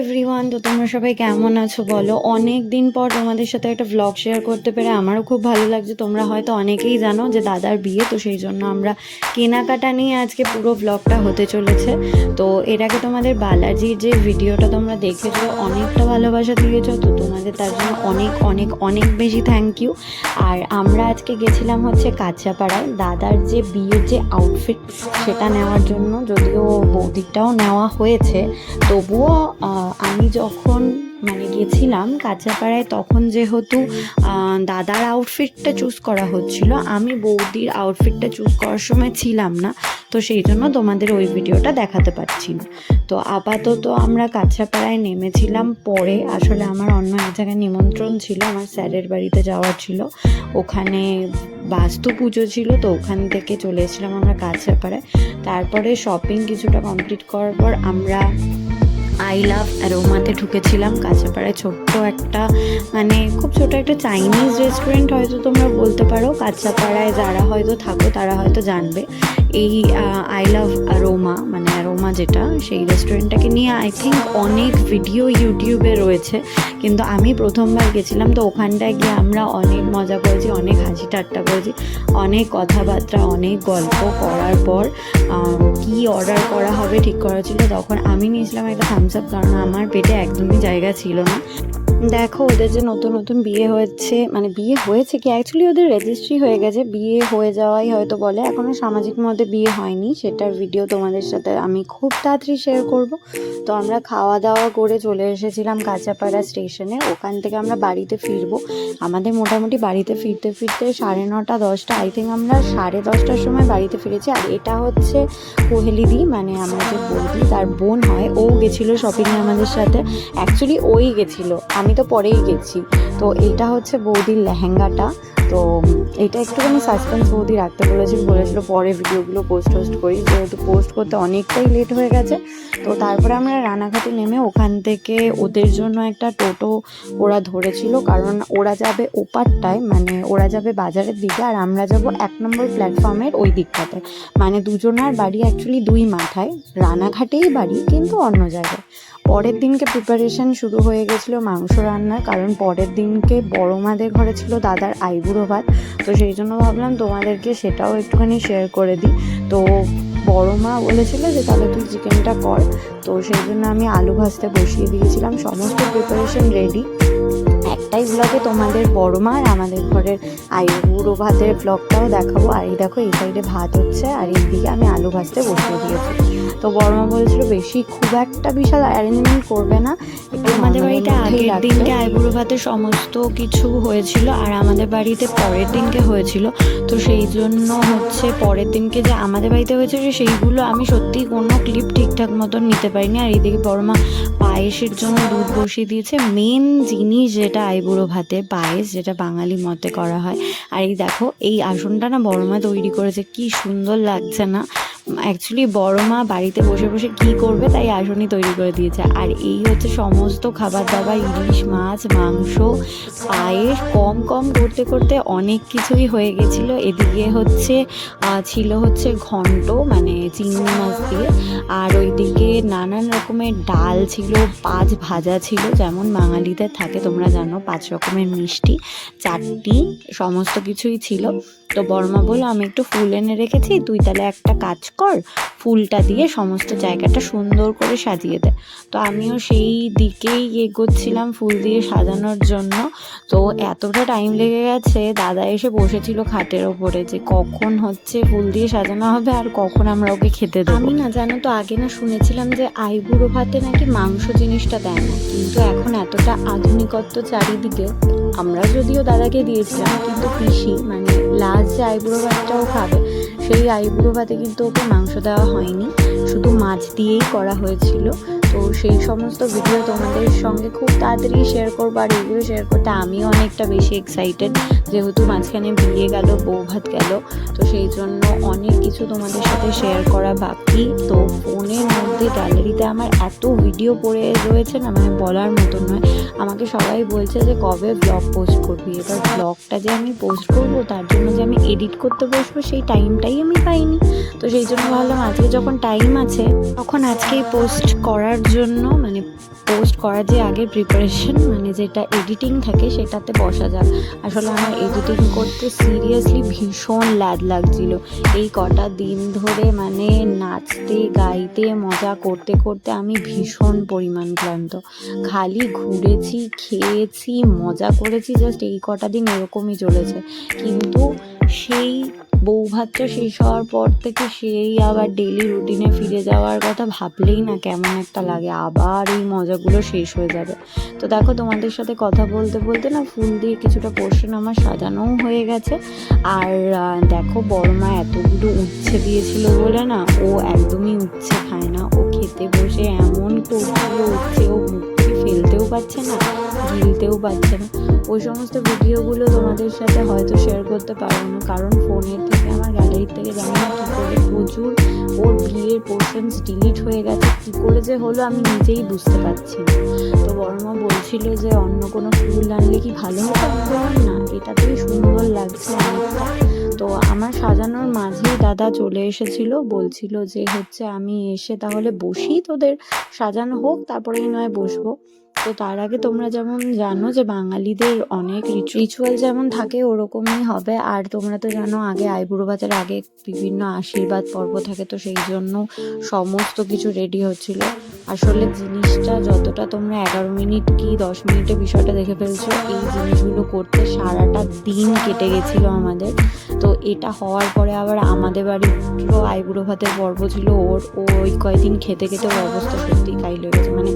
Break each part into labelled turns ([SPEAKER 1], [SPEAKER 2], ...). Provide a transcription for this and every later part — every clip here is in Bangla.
[SPEAKER 1] এভরিওয়ান তো তোমরা সবাই কেমন আছো বলো? অনেক দিন পর তোমাদের সাথে একটা ভ্লগ শেয়ার করতে পেরে আমারও খুব ভালো লাগছে। তোমরা হয়তো অনেকেই জানো যে দাদার বিয়ে, তো সেই জন্য আমরা কেনাকাটা নিয়ে আজকে পুরো ভ্লগটা হতে চলেছে। তো এর আগে তোমাদের বালাজির যে ভিডিওটা তোমরা দেখেছ, অনেকটা ভালোবাসা দিয়েছ, তো তোমাদের তার জন্য অনেক অনেক অনেক বেশি থ্যাংক ইউ আর আমরা আজকে গেছিলাম হচ্ছে কাঁচাপাড়ায়। দাদার যে বিয়ের যে আউটফিট সেটা নেওয়ার জন্য যদিও বৌদিকটাও নেওয়া হয়েছে, তবুও আমি যখন মানে গেছিলাম কাঁচাপাড়ায়, তখন যেহেতু দাদার আউটফিটটা চুজ করা হচ্ছিল, আমি বৌদির আউটফিটটা চুজ করার সময় ছিলাম না, তো সেই জন্য তোমাদের ওই ভিডিওটা দেখাতে পারছি না। তো আপাতত আমরা কাঁচাপাড়ায় নেমেছিলাম পরে, আসলে আমার অন্য এক জায়গায় নিমন্ত্রণ ছিল, আমার স্যারের বাড়িতে যাওয়ার ছিল, ওখানে বাস্তু পুজো ছিল, তো ওখান থেকে চলে এসেছিলাম আমরা কাঁচাপাড়ায়, তারপরে শপিং কিছুটা কমপ্লিট করার পর আমরা আই লাভ অ্যারোমাতে ঢুকেছিলাম, কাঁচাপাড়ায় ছোট্ট একটা মানে খুব ছোট একটা চাইনিজ রেস্টুরেন্ট হয়তো তোমরা বলতে পারো। কাঁচাপাড়ায় যারা হয়তো থাকো, তারা হয়তো জানবে। এই আই লাভ অ্যারোমা মানে অ্যারোমা যেটা, সেই রেস্টুরেন্টটাকে নিয়ে আই থিঙ্ক অনেক ভিডিও ইউটিউবে রয়েছে। কিন্তু আমি প্রথমবার গেছিলাম, তো ওখানটায় গিয়ে আমরা অনেক মজা করেছি, অনেক হাসি ঠাট্টা করেছি, অনেক কথাবার্তা, অনেক গল্প করার পর কি অর্ডার করা হবে ঠিক করা ছিল, তখন আমি নিয়েছিলাম একটা থামস আপ কারণ আমার পেটে একদমই জায়গা ছিল না। দেখো, ওদের যে নতুন নতুন বিয়ে হয়েছে মানে বিয়ে হয়েছে কি? অ্যাকচুয়ালি ওদের রেজিস্ট্রি হয়ে গেছে। বিয়ে হয়ে যাওয়াই হয়তো বলে। এখনও সামাজিক মধ্যে বিয়ে হয়নি। সেটার ভিডিও তোমাদের সাথে আমি খুব তাড়াতাড়ি শেয়ার করব। তো আমরা খাওয়া দাওয়া করে চলে এসেছিলাম কাঁচাপাড়া স্টেশনে ওখান থেকে আমরা বাড়িতে ফিরবো। আমাদের মোটামুটি বাড়িতে ফিরতে ফিরতে সাড়ে নটা, দশটা আই থিঙ্ক আমরা সাড়ে দশটার সময় বাড়িতে ফিরেছি। আর এটা হচ্ছে কোহেলিদি মানে আমার যে বৌদি, তার বোন হয়। ও গেছিল শপিংয়ে আমাদের সাথে। অ্যাকচুয়ালি ওই গেছিল। আমি তো পরেই গেছি। তো এটা হচ্ছে বৌদির লেহেঙ্গাটা। তো এটা একটুখানি সাসপেন্স বৌদি রাখতে বলেছিল বলেছিল পরে ভিডিওগুলো পোস্ট টোস্ট করি। যেহেতু পোস্ট করতে অনেকটাই লেট হয়ে গেছে, তো তারপরে আমরা রানাঘাটে নেমে ওখান থেকে ওদের জন্য একটা টোটো ওরা ধরেছিল। কারণ ওরা যাবে ওপারটায় মানে ওরা যাবে বাজারের দিকে, আর আমরা যাব এক নম্বর প্ল্যাটফর্মের ওই দিকটাতে। মানে দুজনার বাড়ি অ্যাকচুয়ালি দুই মাথায়। রানাঘাটেই বাড়ি, কিন্তু অন্য জায়গায়। পরের দিনকে প্রিপারেশান শুরু হয়ে গেছিল মাংস রান্নার কারণ পরের দিনকে বড় মাদের ঘরে ছিল দাদার আইবুড়ো ভাত। তো সেই জন্য ভাবলাম তোমাদেরকে সেটাও একটুখানি শেয়ার করে দিই। তো বড় মা বলেছিল যে, তাহলে তুই চিকেনটা কর। তো সেই জন্য আমি আলু ভাজতে বসিয়ে দিয়েছিলাম। সমস্ত প্রিপারেশন রেডি একটাই ব্লগে তোমাদের বড় মা আর আমাদের ঘরের আইবুড়ো ভাতের ব্লগটাও দেখাবো। আর এই দেখো এই সাইডে ভাত হচ্ছে আর এইদিকে আমি আলু ভাজতে বসিয়ে দিয়েছি। তো বড় মা বলেছিল বেশি খুব একটা বিশাল অ্যারেঞ্জমেন্ট করবে না। আমাদের বাড়িতে আগের দিনকে আইবুড়ো ভাতের সমস্ত কিছু হয়েছিল আর আমাদের বাড়িতে পরের দিনকে হয়েছিল। তো সেই জন্য হচ্ছে পরের দিনকে যে আমাদের বাড়িতে হয়েছিল সেইগুলো আমি সত্যি কোনো ক্লিপ ঠিকঠাক মতন নিতে পারিনি। আর এইদিকে বড় মা পায়েসের জন্য দুধ বসিয়ে দিয়েছে। মেন জিনিস যেটা আইবুড়ো ভাতের পায়েস, যেটা বাঙালি মতে করা হয়। আর এই দেখো, এই আসনটা না বড় মা তৈরি করেছে, কি সুন্দর লাগছে না। অ্যাকচুয়ালি বড় মা বাড়িতে বসে বসে কি করবে তাই আসনই তৈরি করে দিয়েছে। আর এই হচ্ছে সমস্ত খাবার দাবার, ইলিশ মাছ, মাংস, পায়েস, কম কম করতে করতে অনেক কিছুই হয়ে গেছিল। এদিকে হচ্ছে ছিল হচ্ছে ঘন্ট মানে চিংড়ি মাছ দিয়ে। আর ওইদিকে নানান রকমের ডাল ছিল, পাঁচ ভাজা ছিল, যেমন বাঙালিদের থাকে, তোমরা জানো, পাঁচ রকমের মিষ্টি চারটি সমস্ত কিছুই ছিল। তো বর্মা বলল, আমি একটু ফুল এনে রেখেছি, তুই তাহলে একটা কাজ কর, ফুলটা দিয়ে সমস্ত জায়গাটা সুন্দর করে সাজিয়ে দে। তো আমিও সেই দিকেই এগোচ্ছিলাম ফুল দিয়ে সাজানোর জন্য। তো এতটা টাইম লেগে গেছে, দাদা এসে বসেছিল খাটের ওপরে যে কখন হচ্ছে ফুল দিয়ে সাজানো হবে আর কখন আমরা ওকে খেতে দেবো। আমি না জানো তো, আগে না শুনেছিলাম যে আইবুড়ো ভাতে নাকি মাংস জিনিসটা দেয় না, কিন্তু এখন এতটা আধুনিকত্ব চারিদিকে আমরা যদিও দাদাকে দিয়েছিলাম, কিন্তু কৃষি মানে লাস্ট যে আইবুড়ো ভাতটাও খাবে, সেই আইবুড়ো ভাতে কিন্তু ওকে মাংস দেওয়া হয়নি। শুধু মাছ দিয়েই করা হয়েছিল। তো সেই সমস্ত ভিডিও তোমাদের সঙ্গে খুব তাড়াতাড়ি শেয়ার করব আর এগুলো শেয়ার করতে আমিও অনেকটা বেশি এক্সাইটেড যেহেতু মাঝখানে বিয়ে গেল, বউ ভাত গেল, তো সেই জন্য অনেক কিছু তোমাদের সাথে শেয়ার করা বাকি। তো ফোনের মধ্যে গ্যালারিতে আমার এত ভিডিও পড়ে রয়েছে না মানে বলার মতন নয়। আমাকে সবাই বলছে যে, কবে ব্লগ পোস্ট করবি? এবার ব্লগটা যে আমি পোস্ট করব, তার জন্য যে আমি এডিট করতে বসবো, সেই টাইমটাই আমি পাইনি। তো সেই জন্য ভাবলাম, আজকে যখন টাইম আছে, তখন আজকেই পোস্ট করার করার জন্য মানে পোস্ট করার যে আগে প্রিপারেশন মানে যেটা এডিটিং থাকে সেটাতে বসা যাক। আসলে আমার এডিটিং করতে সিরিয়াসলি ভীষণ ল্যাদ লাগছিল। এই কটা দিন ধরে মানে নাচতে, গাইতে, মজা করতে করতে আমি ভীষণ পরিমাণ ক্লান্ত। খালি ঘুরেছি, খেয়েছি, মজা করেছি জাস্ট এই কটা দিন এরকমই চলেছে। কিন্তু সেই বৌভাতটা শেষ হওয়ার পর থেকে সেই আবার ডেলি রুটিনে ফিরে যাওয়ার কথা ভাবলেই না কেমন একটা লাগে। আবার এই মজাগুলো শেষ হয়ে যাবে। তো দেখো, তোমাদের সাথে কথা বলতে বলতে না ফুল দিয়ে কিছুটা পোর্শন আমার সাজানোও হয়ে গেছে। আর দেখো, বড়মা এতগুলো উচ্ছে দিয়েছিল বলে না ও একদমই উচ্ছে খায় না। ও খেতে বসে এমন করছিল, উচ্ছে ও মুখ ফেলতেও পারছে না, গিলতেও পারছে না। ওই সমস্ত ভিডিওগুলো তোমাদের সাথে হয়তো শেয়ার করতে পারব না, কারণ ফোনের থেকে আমার গ্যালারির থেকে জানি কী করে প্রচুর ওর বিয়ের পোর্শনস ডিলিট হয়ে গেছে। কী করে যে হলো আমি নিজেই বুঝতে পারছি তো বড়মা বলছিল যে অন্য কোনো ফুল আনলে কি ভালো হতো? না এটাতেই সুন্দর লাগছে অনেকটা তো আমার সাজানোর মাঝেই দাদা চলে এসেছিল, বলছিল যে, হচ্ছে আমি এসে তাহলে বসি তোদের, সাজানো হোক, তারপরেই নয় বসবো। তো তার আগে তোমরা যেমন জানো যে বাঙালিদের অনেক রিচুয়াল যেমন থাকে, ওরকমই হবে। আর তোমরা তো জানো, আগে আইবুড়ো আগে বিভিন্ন আশীর্বাদ পর্ব থাকে, তো সেই জন্য সমস্ত কিছু রেডি হচ্ছিল। আসলে জিনিসটা যতটা তোমরা এগারো মিনিট কি দশ মিনিটে বিষয়টা দেখে ফেলছো, এই জিনিসগুলো করতে সারাটা দিন কেটে গেছিল আমাদের। তো এটা হওয়ার পরে আবার আমাদের বাড়িরও আইবুড়ো ভাতের পর্ব ছিল, ওর ওই কয়দিন খেতে খেতে অবস্থা সত্যি কাইল হয়ে গেছে। মানে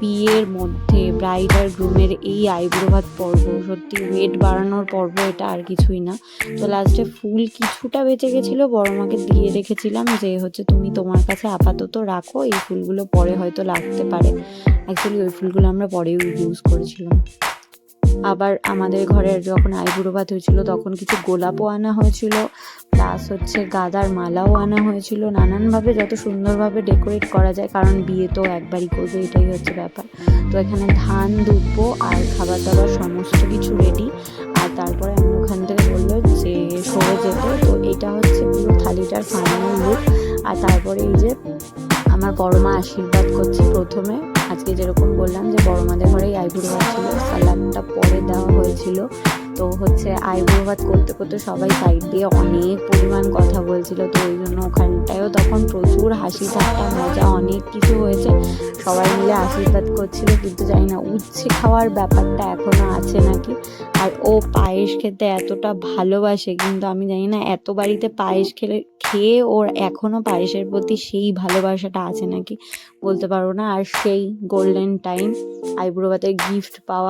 [SPEAKER 1] বিয়ের মধ্যে ব্রাইড আর গ্রুমের এই আইব্রো ভাত পর্ব, সত্যি ওয়েট বাড়ানোর পর্ব, এটা আর কিছুই না। তো লাস্টে ফুল কিছুটা বেঁচে গেছিল বড় মাকে দিয়ে রেখেছিলাম যে হচ্ছে তুমি তোমার কাছে আপাতত রাখো, এই ফুলগুলো পরে হয়তো লাগতে পারে। অ্যাকচুয়ালি ওই ফুলগুলো আমরা পরেও ইউজ করেছিলাম। আবার আমাদের ঘরের যখন আইবুড়ো ভাত হয়েছিল, তখন কিছু গোলাপও আনা হয়েছিল প্লাস হচ্ছে গাদার মালাও আনা হয়েছিল। নানানভাবে যত সুন্দরভাবে ডেকোরেট করা যায়, কারণ বিয়ে তো একবারই করবে, এটাই হচ্ছে ব্যাপার। তো এখানে ধান, দুব্বো আর খাবার দাবার সমস্ত কিছু রেডি আর তারপরে আমি ওখান থেকে বলল যে, সরে যেতে। তো এটা হচ্ছে পুরো থালিটার ফাইনাল লুক আর তারপরে এই যে, আমার বড় মা আশীর্বাদ করছে প্রথমে। আজকে যেরকম বললাম যে বড় মাদের ঘরেই আইবুড়ো আছে ছিল সালাদটা পরে দেওয়া হয়েছিল। তো হচ্ছে আইবুড়ো ভাত করতে করতে সবাই সাইড দিয়ে অনেক পরিমাণ কথা বলছিল, তো ওই জন্য ওখানটায়ও তখন প্রচুর হাসি ঠাট্টা, মজা অনেক কিছু হয়েছে। সবাই মিলে আশীর্বাদ করছিল, কিন্তু জানি না, উচ্ছে খাওয়ার ব্যাপারটা এখনও আছে নাকি? আর ও পায়েস খেতে এতটা ভালোবাসে, কিন্তু আমি জানি না এত বাড়িতে পায়েস খেলে, খেয়ে ওর এখনও পায়েসের প্রতি সেই ভালোবাসাটা আছে নাকি? বলতে পারব না, আর সেই গোল্ডেন টাইম আইবুড়ো ভাতের গিফট পাওয়া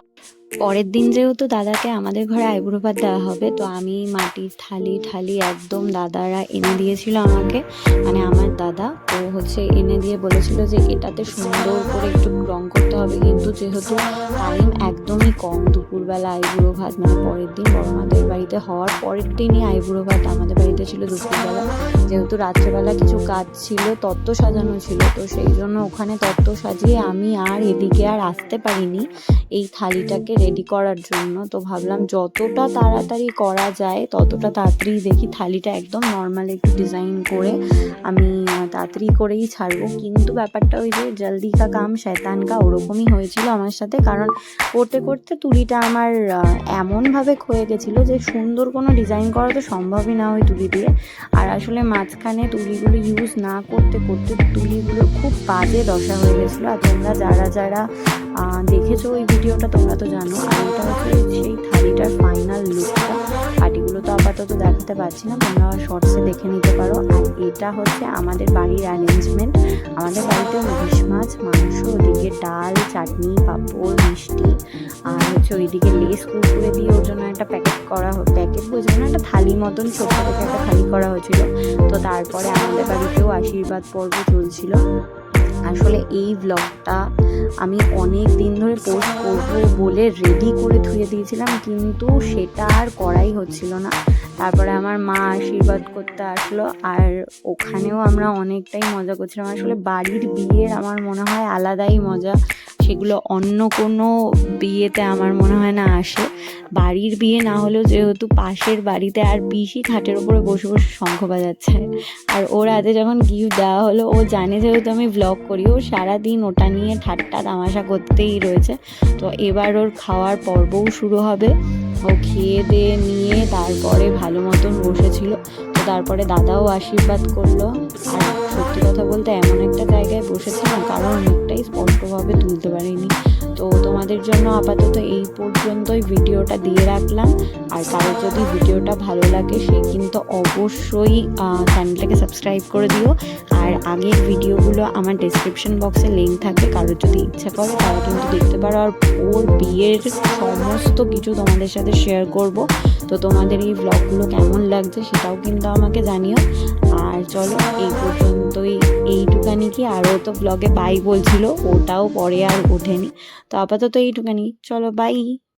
[SPEAKER 1] পরের দিন যেহেতু দাদাকে আমাদের ঘরে আইবুড়ো দেওয়া হবে, তো আমি মাটির থালি ঠালি একদম দাদারা এনে দিয়েছিল আমাকে। মানে আমার দাদা, ও হচ্ছে এনে দিয়ে বলেছিল যে এটাতে সুন্দর করে একটু রং করতে হবে, কিন্তু যেহেতু টাইম একদমই কম দুপুরবেলা আইবুড়ো ভাত মানে পরের দিন বড় মাদের বাড়িতে হওয়ার পরের দিনই আইবুড়ো ভাত আমাদের বাড়িতে ছিল দুপুরবেলা। যেহেতু রাত্রেবেলা কিছু কাজ ছিল, তত্ত্ব সাজানো ছিল, তো সেই জন্য ওখানে তত্ত্ব সাজিয়ে আমি আর এদিকে আর আসতে পারিনি। এই থালিটাকে রেডি করার জন্য। তো ভাবলাম যতটা তাড়াতাড়ি করা যায়, ততটা তাড়াতাড়ি দেখি থালিটা একদম নর্মাল একটু ডিজাইন করে আমি তাড়াতাড়ি করেই ছাড়বো। কিন্তু ব্যাপারটা ওই যে জলদি কা কাম, শয়তান কা, ওরকমই হয়েছিল আমার সাথে। কারণ করতে করতে তুলিটা আমার এমনভাবে ক্ষয়ে গেছিল যে সুন্দর কোনো ডিজাইন করা তো সম্ভবই না ওই তুলি দিয়ে। আর আসলে মাঝখানে তুলিগুলো ইউজ না করতে করতে তুলিগুলো খুব বাজে দশা হয়ে গেছিল। আর তোমরা যারা যারা দেখেছ ওই ভিডিওটা, তোমরা তো জানো এটা হচ্ছে সেই থালিটার ফাইনাল লুকটা পাটিগুলো তো আপাতত দেখাতে পারছি না, তোমরা শর্টসে দেখে নিতে পারো। আর এটা হচ্ছে আমাদের বাড়ির অ্যারেঞ্জমেন্ট আমাদের বাড়িতে ইলিশ মাছ, মাংস, ওদিকে ডাল, চাটনি, পাঁপড়, মিষ্টি, আর হচ্ছে ওইদিকে লেস কুকুরে দিয়ে ওর জন্য একটা প্যাকেট করা প্যাকেট বলছে না, একটা থালি মতন ছোট থেকে একটা থালি করা হয়েছিল। তো তারপরে আমাদের বাড়িতেও আশীর্বাদ পর্ব চলছিল। আসলে এই ব্লগটা আমি অনেক দিন ধরে পোস্ট করব বলে রেডি করে ধুয়ে দিয়েছিলাম, কিন্তু সেটা আর করাই হচ্ছিল না। তারপরে আমার মা আশীর্বাদ করতে আসলো, আর ওখানেও আমরা অনেকটাই মজা করছিলাম। আসলে বাড়ির বিয়ের আমার মনে হয় আলাদাই মজা। সেগুলো অন্য কোনো বিয়েতে আমার মনে হয় না আসে। বাড়ির বিয়ে না হলেও যেহেতু পাশের বাড়িতে আর বেশি খাটের উপরে বসে বসে শঙ্খ বাজাচ্ছে। আর ওর হাতে যখন গিফট দেওয়া হলো, ও জানে যেহেতু আমি ব্লগ করি, ও সারাদিন ওটা নিয়ে ঠাট্টা তামাশা করতেই রয়েছে। তো এবার ওর খাওয়ার পর্বও শুরু হবে। ও খেয়ে দিয়ে নিয়ে তারপরে ভালো মতন বসেছিল। তো তারপরে দাদাও আশীর্বাদ করল। আর সত্যি কথা বলতে এমন একটা জায়গায় বসেছিলাম, কারণ অনেকটাই স্পষ্টভাবে তুলতে পারিনি। তো তোমাদের জন্য আপাতত এই পর্যন্তই ভিডিওটা দিয়ে রাখলাম। আর কারোর যদি ভিডিওটা ভালো লাগে, সে কিন্তু অবশ্যই চ্যানেলটাকে সাবস্ক্রাইব করে দিও। আর আগের ভিডিওগুলো আমার ডেসক্রিপশন বক্সে লিঙ্ক থাকবে কারোর যদি ইচ্ছা করো, তারা কিন্তু দেখতে পারো। আর ওর বিয়ের সমস্ত কিছু তোমাদের সাথে শেয়ার করব। তো তোমাদের এই ব্লগগুলো কেমন লাগছে সেটাও কিন্তু আমাকে জানিও। আর চলো, এই পর্যন্তই এইটুকানি কি? আরও তো ব্লগে বাই বলছিল, ওটাও পরে আর ওঠেনি। তো আপাতত এইটুকানি। চলো বাই